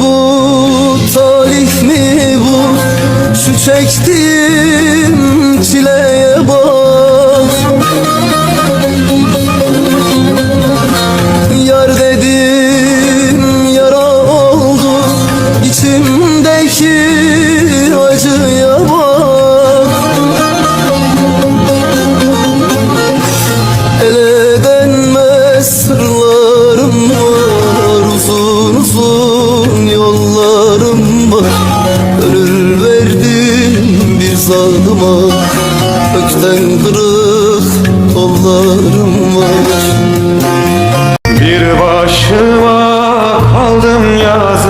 bu, talih mi bu? Şu çektiğim çileye bak. Yar dedim yara oldu. İçimdeki var Gönül verdim bir zalıma Ökten kırık kollarım var. Bir başıma kaldım yaz